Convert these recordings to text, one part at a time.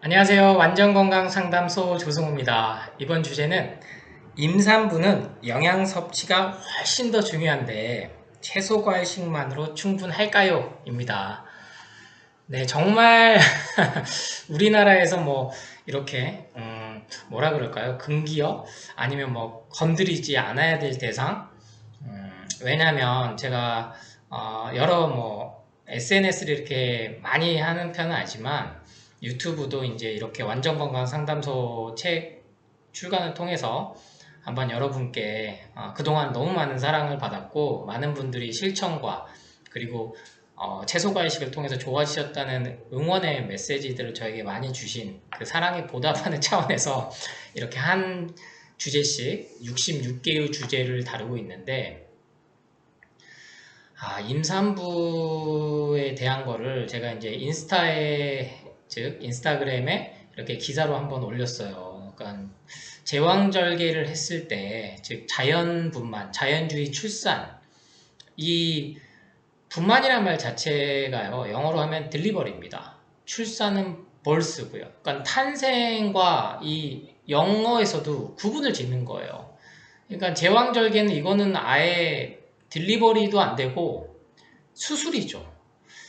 안녕하세요. 완전건강상담소 조승우입니다. 이번 주제는 임산부는 영양 섭취가 훨씬 더 중요한데 채소 과일식만으로 충분할까요? 입니다. 네, 정말 우리나라에서 뭐 이렇게 음, 뭐라 그럴까요? 금기어 아니면 뭐 건드리지 않아야 될 대상 음, 왜냐하면 제가 어, 여러 뭐 SNS를 이렇게 많이 하는 편은 아니지만 유튜브도 이제 이렇게 완전 건강 상담소 책 출간을 통해서 한번 여러분께 어, 그동안 너무 많은 사랑을 받았고 많은 분들이 실천과 그리고 어, 채소 과일식을 통해서 좋아지셨다는 응원의 메시지들을 저에게 많이 주신 그 사랑에 보답하는 차원에서 이렇게 한 주제씩 66개의 주제를 다루고 있는데 아, 임산부에 대한 거를 제가 이제 인스타에 즉 인스타그램에 이렇게 기사로 한번 올렸어요. 그러니까 제왕절개를 했을 때, 즉 자연분만, 자연주의 출산, 이 분만이란 말 자체가요, 영어로 하면 딜리버리입니다. 출산은 벌스고요. 그러니까 탄생과 이 영어에서도 구분을 짓는 거예요. 그러니까 제왕절개는 이거는 아예 딜리버리도 안 되고 수술이죠.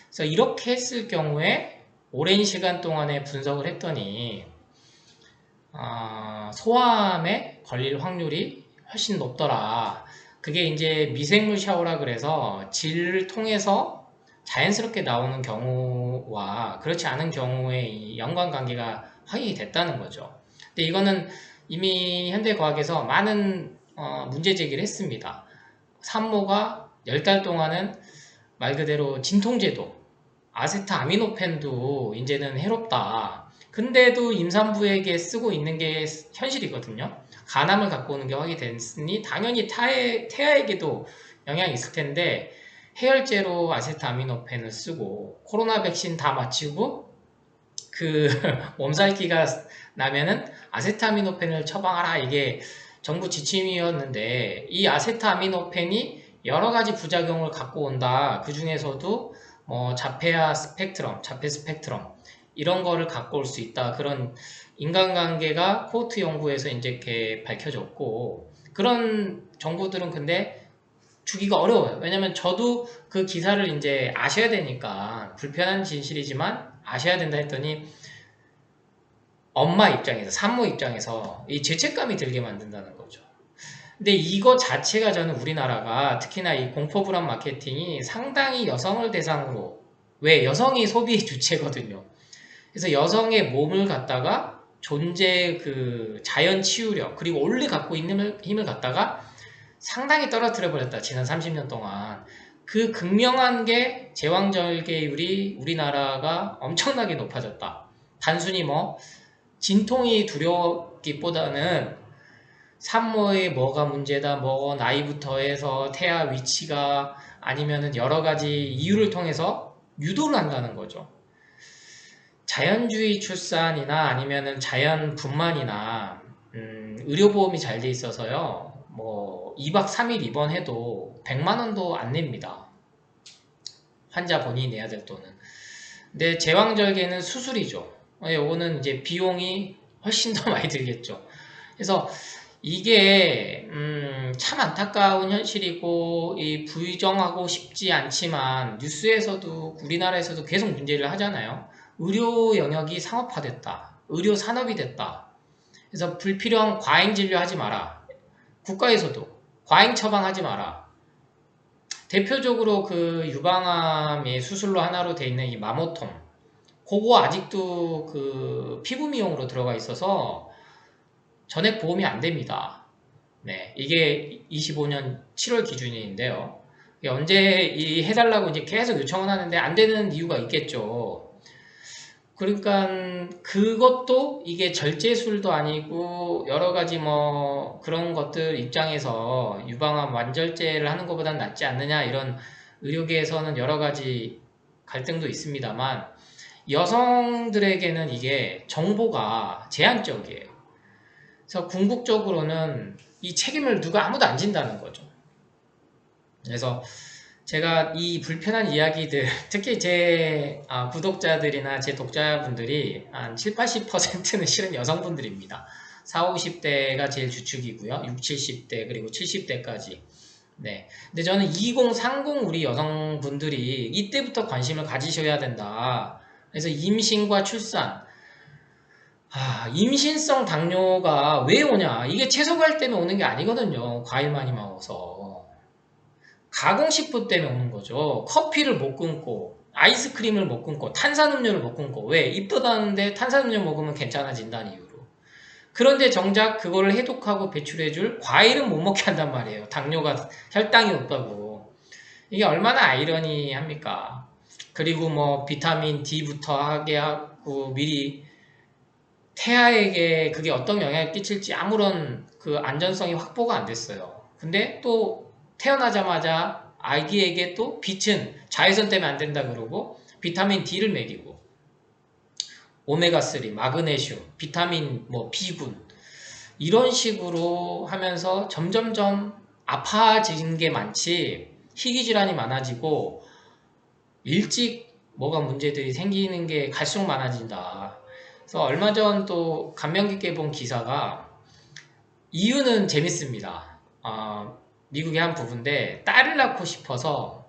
그래서 이렇게 했을 경우에 오랜 시간 동안에 분석을 했더니 어, 소아암에 걸릴 확률이 훨씬 높더라. 그게 이제 미생물 샤워라 그래서 질을 통해서 자연스럽게 나오는 경우와 그렇지 않은 경우의 연관 관계가 확인이 됐다는 거죠. 근데 이거는 이미 현대 과학에서 많은 어, 문제 제기를 했습니다. 산모가 10달 동안은 말 그대로 진통제도 아세트아미노펜도 이제는 해롭다. 근데도 임산부에게 쓰고 있는 게 현실이거든요. 간암을 갖고 오는 게 확인됐으니 당연히 타에, 태아에게도 영향이 있을 텐데 해열제로 아세트아미노펜을 쓰고 코로나 백신 다 마치고 그 몸살기가 나면은 아세트아미노펜을 처방하라 이게 정부 지침이었는데 이 아세트아미노펜이 여러 가지 부작용을 갖고 온다. 그 중에서도 뭐 자폐아 스펙트럼, 자폐 스펙트럼 이런 거를 갖고 올 수 있다. 그런 인간관계가 코트 연구에서 이제 이렇게 밝혀졌고 그런 정보들은 근데 주기가 어려워요. 왜냐면 저도 그 기사를 이제 아셔야 되니까 불편한 진실이지만 아셔야 된다 했더니 엄마 입장에서 산모 입장에서 이 죄책감이 들게 만든다는 거죠. 근데 이거 자체가 저는 우리나라가 특히나 이 공포 불안 마케팅이 상당히 여성을 대상으로 왜 여성이 소비 주체거든요. 그래서 여성의 몸을 갖다가 존재 그 자연 치유력 그리고 원래 갖고 있는 힘을 갖다가 상당히 떨어뜨려 버렸다 지난 30년 동안 그 극명한 게 제왕절개율이 우리나라가 엄청나게 높아졌다 단순히 뭐 진통이 두렵기보다는 산모의 뭐가 문제다, 뭐 나이부터 해서 태아 위치가 아니면은 여러 가지 이유를 통해서 유도를 한다는 거죠. 자연주의 출산이나 아니면은 자연 분만이나 음, 의료보험이 잘 돼 있어서요. 뭐 2박 3일 입원해도 100만 원도 안 냅니다. 환자 본인이 내야 될 돈은. 근데 제왕절개는 수술이죠. 이거는 이제 비용이 훨씬 더 많이 들겠죠. 그래서 이게 음, 참 안타까운 현실이고 이 부정하고 싶지 않지만 뉴스에서도 우리나라에서도 계속 문제를 하잖아요. 의료 영역이 상업화됐다. 의료 산업이 됐다. 그래서 불필요한 과잉 진료하지 마라. 국가에서도 과잉 처방하지 마라. 대표적으로 그 유방암의 수술로 하나로 돼 있는 이 마모톰. 그거 아직도 그 피부 미용으로 들어가 있어서 전액 보험이 안 됩니다. 네, 이게 25년 7월 기준인데요. 언제 이 해달라고 이제 계속 요청을 하는데 안 되는 이유가 있겠죠. 그러니까 그것도 이게 절제술도 아니고 여러 가지 뭐 그런 것들 입장에서 유방암 완절제를 하는 것보단 낫지 않느냐 이런 의료계에서는 여러 가지 갈등도 있습니다만 여성들에게는 이게 정보가 제한적이에요. 그래서 궁극적으로는 이 책임을 누가 아무도 안 진다는 거죠. 그래서 제가 이 불편한 이야기들, 특히 제 아, 구독자들이나 제 독자분들이 한 7, 80%는 실은 여성분들입니다. 4, 50대가 제일 주축이고요. 6, 70대 그리고 70대까지. 네. 근데 저는 20, 30 우리 여성분들이 이때부터 관심을 가지셔야 된다. 그래서 임신과 출산. 아, 임신성 당뇨가 왜 오냐? 이게 채소과일 때문에 오는 게 아니거든요. 과일 많이 먹어서. 가공식품 때문에 오는 거죠. 커피를 못 끊고, 아이스크림을 못 끊고, 탄산음료를 못 끊고. 왜? 이쁘다는데 탄산음료 먹으면 괜찮아진다는 이유로. 그런데 정작 그거를 해독하고 배출해줄 과일은 못 먹게 한단 말이에요. 당뇨가 혈당이 높다고. 이게 얼마나 아이러니합니까? 그리고 뭐 비타민 D부터 하게 하고 미리 태아에게 그게 어떤 영향을 끼칠지 아무런 그 안전성이 확보가 안 됐어요. 근데 또 태어나자마자 아기에게 또 빛은 자외선 때문에 안 된다 그러고 비타민 D를 먹이고 오메가3, 마그네슘, 비타민 뭐 B군 이런 식으로 하면서 점점점 아파지는 게 많지 희귀 질환이 많아지고 일찍 뭐가 문제들이 생기는 게 갈수록 많아진다. 그래서 얼마 전 또 감명 깊게 본 기사가 이유는 재밌습니다. 어, 미국의 한 부부인데 딸을 낳고 싶어서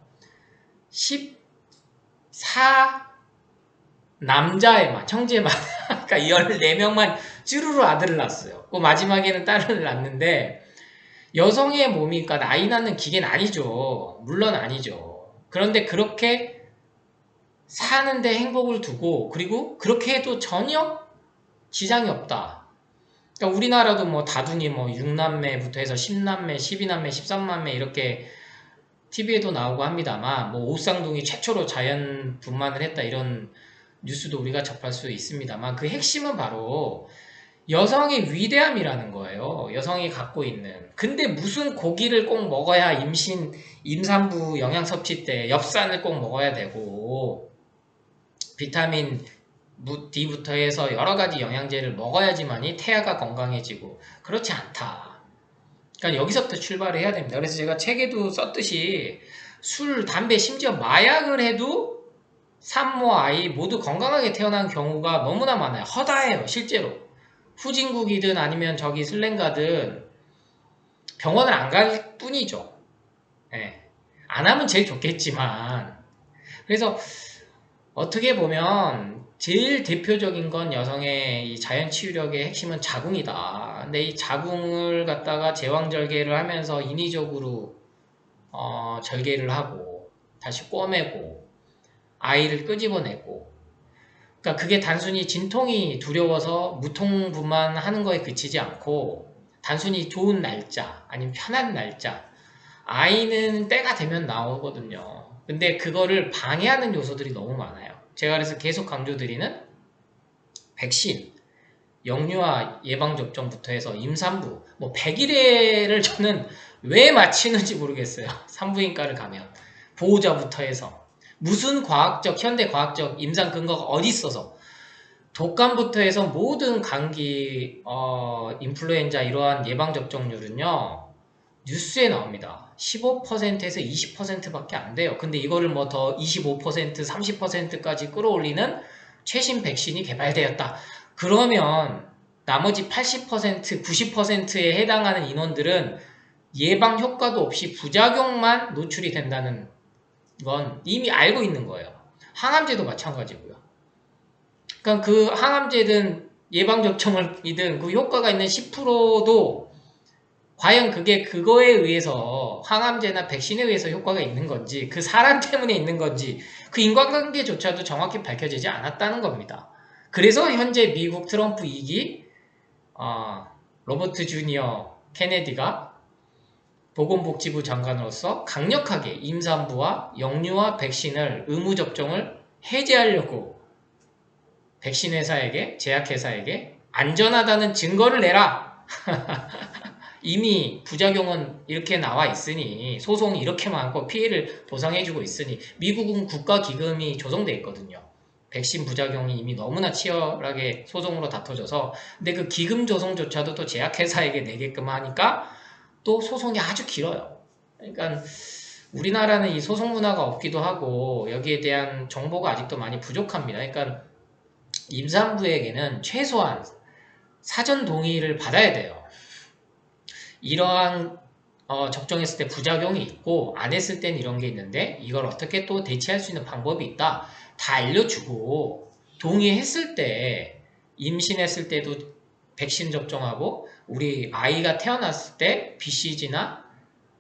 14 남자애만 청재만 그러니까 14명만 쭈루루 아들을 낳았어요. 그 마지막에는 딸을 낳는데 여성의 몸이 그러니까 나이 낳는 기계는 아니죠. 물론 아니죠. 그런데 그렇게 사는데 행복을 두고 그리고 그렇게 해도 전혀 지장이 없다. 그러니까 우리나라도 뭐 다둥이 뭐 6남매부터 해서 10남매, 12남매, 13남매 이렇게 TV에도 나오고 합니다만 뭐 옥상동이 최초로 자연 분만을 했다 이런 뉴스도 우리가 접할 수 있습니다만 그 핵심은 바로 여성의 위대함이라는 거예요. 여성이 갖고 있는. 근데 무슨 고기를 꼭 먹어야 임신, 임산부 영양 섭취 때 엽산을 꼭 먹어야 되고 비타민 D부터 해서 여러 가지 영양제를 먹어야지만이 태아가 건강해지고 그렇지 않다. 그러니까 여기서부터 출발을 해야 됩니다. 그래서 제가 책에도 썼듯이 술, 담배, 심지어 마약을 해도 산모, 아이 모두 건강하게 태어난 경우가 너무나 많아요. 허다해요, 실제로. 후진국이든 아니면 저기 슬랭가든 병원을 안 갈 뿐이죠. 예. 안 하면 제일 좋겠지만. 그래서 어떻게 보면 제일 대표적인 건 여성의 이 자연 치유력의 핵심은 자궁이다. 근데 이 자궁을 갖다가 제왕절개를 하면서 인위적으로 어, 절개를 하고 다시 꿰매고 아이를 끄집어내고 그러니까 그게 단순히 진통이 두려워서 무통분만 하는 거에 그치지 않고 단순히 좋은 날짜 아니면 편한 날짜 아이는 때가 되면 나오거든요. 근데 그거를 방해하는 요소들이 너무 많아요. 제가 그래서 계속 강조드리는 백신, 영유아 예방접종부터 해서 임산부, 뭐 100일에를 저는 왜 맞히는지 모르겠어요. 산부인과를 가면. 보호자부터 해서. 무슨 과학적, 현대 과학적 임상 근거가 어디 있어서 독감부터 해서 모든 감기, 어, 인플루엔자 이러한 예방접종률은요, 뉴스에 나옵니다. 15%에서 20%밖에 안 돼요. 근데 이거를 뭐 더 25%, 30%까지 끌어올리는 최신 백신이 개발되었다. 그러면 나머지 80%, 90%에 해당하는 인원들은 예방 효과도 없이 부작용만 노출이 된다는 건 이미 알고 있는 거예요. 항암제도 마찬가지고요. 그러니까 그 항암제든 예방접종이든 그 효과가 있는 10%도 과연 그게 그거에 의해서 항암제나 백신에 의해서 효과가 있는 건지 그 사람 때문에 있는 건지 그 인과관계조차도 정확히 밝혀지지 않았다는 겁니다. 그래서 현재 미국 트럼프 2기 어, 로버트 주니어 케네디가 보건복지부 장관으로서 강력하게 임산부와 영유아 백신을 의무 접종을 해제하려고 백신 회사에게 제약회사에게 안전하다는 증거를 내라. 이미 부작용은 이렇게 나와 있으니 소송이 이렇게 많고 피해를 보상해주고 있으니 미국은 국가기금이 조성돼 있거든요. 백신 부작용이 이미 너무나 치열하게 소송으로 다퉈져서 근데 그 기금 조성조차도 또 제약회사에게 내게끔 하니까 또 소송이 아주 길어요. 그러니까 우리나라는 이 소송 문화가 없기도 하고 여기에 대한 정보가 아직도 많이 부족합니다. 그러니까 임산부에게는 최소한 사전 동의를 받아야 돼요. 이러한 어, 적정했을 때 부작용이 있고 안 했을 땐 이런 게 있는데 이걸 어떻게 또 대체할 수 있는 방법이 있다. 다 알려주고 동의했을 때 임신했을 때도 백신 접종하고 우리 아이가 태어났을 때 BCG나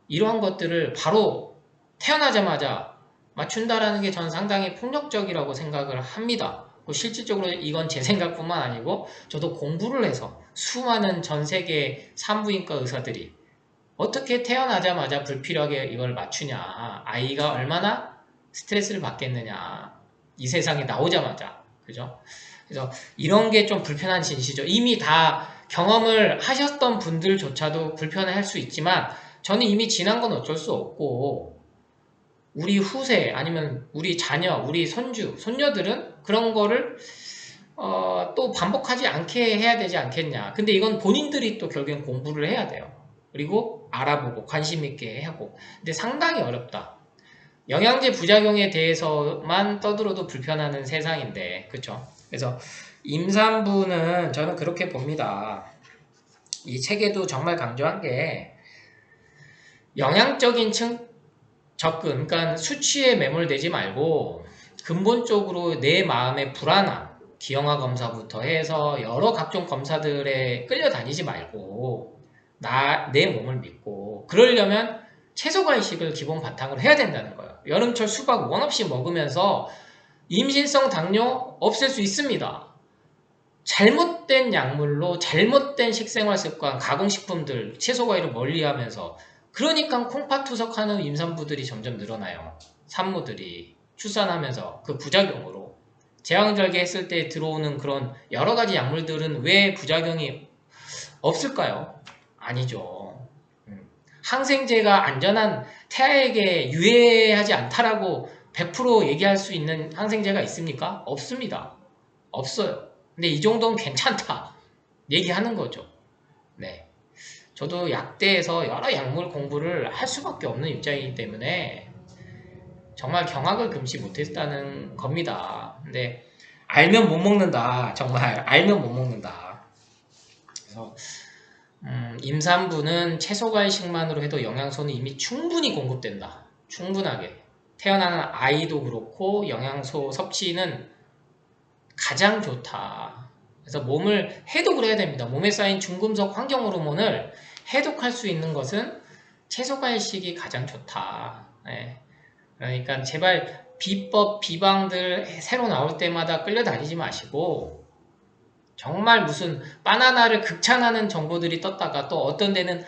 이러한 것들을 바로 태어나자마자 맞춘다라는 게 저는 상당히 폭력적이라고 생각을 합니다. 그 실질적으로 이건 제 생각뿐만 아니고 저도 공부를 해서 수많은 전 세계 산부인과 의사들이 어떻게 태어나자마자 불필요하게 이걸 맞추냐 아이가 얼마나 스트레스를 받겠느냐 이 세상에 나오자마자 그죠? 그래서 이런 게 좀 불편한 진시죠. 이미 다 경험을 하셨던 분들조차도 불편해할 수 있지만 저는 이미 지난 건 어쩔 수 없고 우리 후세 아니면 우리 자녀, 우리 손주, 손녀들은 그런 거를 어, 또 반복하지 않게 해야 되지 않겠냐. 근데 이건 본인들이 또 결국엔 공부를 해야 돼요. 그리고 알아보고 관심 있게 하고. 근데 상당히 어렵다. 영양제 부작용에 대해서만 떠들어도 불편하는 세상인데, 그쵸? 그래서 임산부는 저는 그렇게 봅니다. 이 책에도 정말 강조한 게 영양적인 층 접근, 그러니까 수치에 매몰되지 말고 근본적으로 내 마음의 불안함, 기형아 검사부터 해서 여러 각종 검사들에 끌려다니지 말고 나, 내 몸을 믿고 그러려면 채소과일식을 기본 바탕으로 해야 된다는 거예요. 여름철 수박 원 없이 먹으면서 임신성 당뇨 없앨 수 있습니다. 잘못된 약물로 잘못된 식생활 습관, 가공식품들, 채소 과일을 멀리하면서 그러니까 콩팥 투석하는 임산부들이 점점 늘어나요. 산모들이 출산하면서 그 부작용으로 제왕절개 했을 때 들어오는 그런 여러 가지 약물들은 왜 부작용이 없을까요? 아니죠. 음. 항생제가 안전한 태아에게 유해하지 않다라고 100% 얘기할 수 있는 항생제가 있습니까? 없습니다. 없어요. 근데 이 정도는 괜찮다. 얘기하는 거죠. 네. 저도 약대에서 여러 약물 공부를 할 수밖에 없는 입장이기 때문에 정말 경악을 금치 못했다는 겁니다. 근데 알면 못 먹는다. 정말 알면 못 먹는다. 그래서 음, 임산부는 채소 과일식만으로 해도 영양소는 이미 충분히 공급된다. 충분하게. 태어나는 아이도 그렇고 영양소 섭취는 가장 좋다. 그래서 몸을 해독을 해야 됩니다. 몸에 쌓인 중금속 환경 호르몬을 해독할 수 있는 것은 채소과일식이 가장 좋다. 네. 그러니까 제발 비법, 비방들 새로 나올 때마다 끌려다니지 마시고 정말 무슨 바나나를 극찬하는 정보들이 떴다가 또 어떤 데는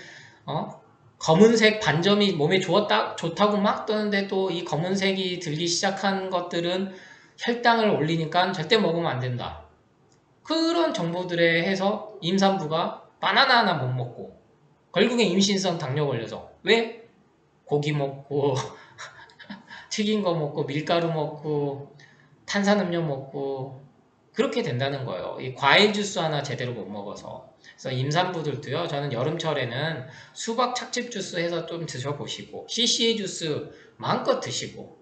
어? 검은색 반점이 몸에 좋았다, 좋다고 막 뜨는데 또 이 검은색이 들기 시작한 것들은 혈당을 올리니까 절대 먹으면 안 된다. 그런 정보들에 해서 임산부가 바나나 하나 못 먹고 결국에 임신성 당뇨 걸려서 왜? 고기 먹고 튀긴 거 먹고 밀가루 먹고 탄산음료 먹고 그렇게 된다는 거예요. 이 과일 주스 하나 제대로 못 먹어서. 그래서 임산부들도요. 저는 여름철에는 수박 착즙 주스 해서 좀 드셔보시고 CCA 주스 마음껏 드시고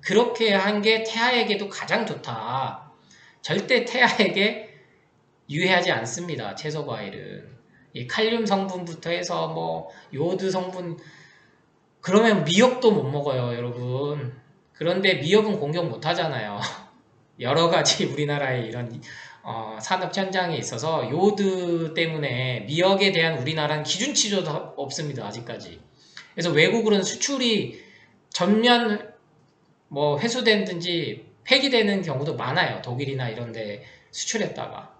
그렇게 한 게 태아에게도 가장 좋다. 절대 태아에게 유해하지 않습니다. 채소 과일은. 이 칼륨 성분부터 해서 뭐 요드 성분 그러면 미역도 못 먹어요, 여러분. 그런데 미역은 공격 못 하잖아요. 여러 가지 우리나라의 이런 어, 산업 현장에 있어서 요드 때문에 미역에 대한 우리나라는 기준치조도 없습니다, 아직까지. 그래서 외국으로는 수출이 전면 뭐 회수된든지 폐기되는 경우도 많아요. 독일이나 이런 데 수출했다가.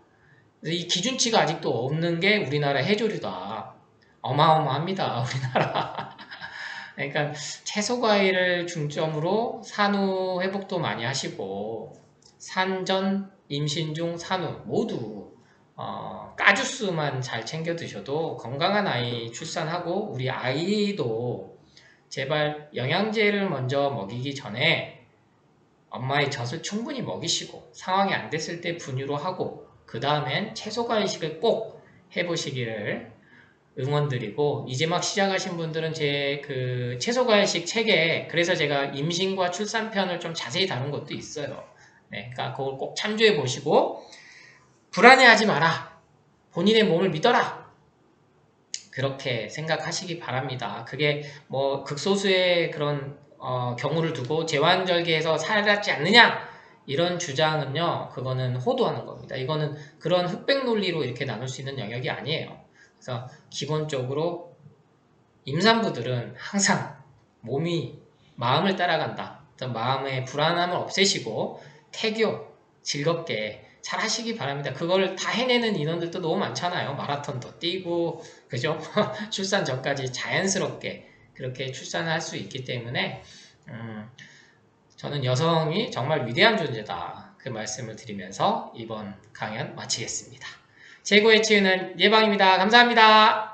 이 기준치가 아직도 없는 게 우리나라 해조류다. 어마어마합니다. 우리나라. 그러니까 채소 과일을 중점으로 산후 회복도 많이 하시고 산전, 임신 중, 산후 모두 어, 까주스만 잘 챙겨 드셔도 건강한 아이 출산하고 우리 아이도 제발 영양제를 먼저 먹이기 전에 엄마의 젖을 충분히 먹이시고 상황이 안 됐을 때 분유로 하고 그 다음엔 채소 과일식을 꼭 해보시기를 응원드리고 이제 막 시작하신 분들은 제 그 채소과일식 책에 그래서 제가 임신과 출산편을 좀 자세히 다룬 것도 있어요. 네, 그러니까 그걸 꼭 참조해 보시고 불안해하지 마라. 본인의 몸을 믿어라. 그렇게 생각하시기 바랍니다. 그게 뭐 극소수의 그런 어, 경우를 두고 제왕절개에서 살았지 않느냐 이런 주장은요 그거는 호도하는 겁니다. 이거는 그런 흑백 논리로 이렇게 나눌 수 있는 영역이 아니에요. 그래서 기본적으로 임산부들은 항상 몸이 마음을 따라간다. 마음의 불안함을 없애시고 태교 즐겁게 잘 하시기 바랍니다. 그걸 다 해내는 인원들도 너무 많잖아요. 마라톤도 뛰고 그죠? 출산 전까지 자연스럽게 그렇게 출산을 할수 있기 때문에 음, 저는 여성이 정말 위대한 존재다. 그 말씀을 드리면서 이번 강연 마치겠습니다. 최고의 치유는 예방입니다. 감사합니다.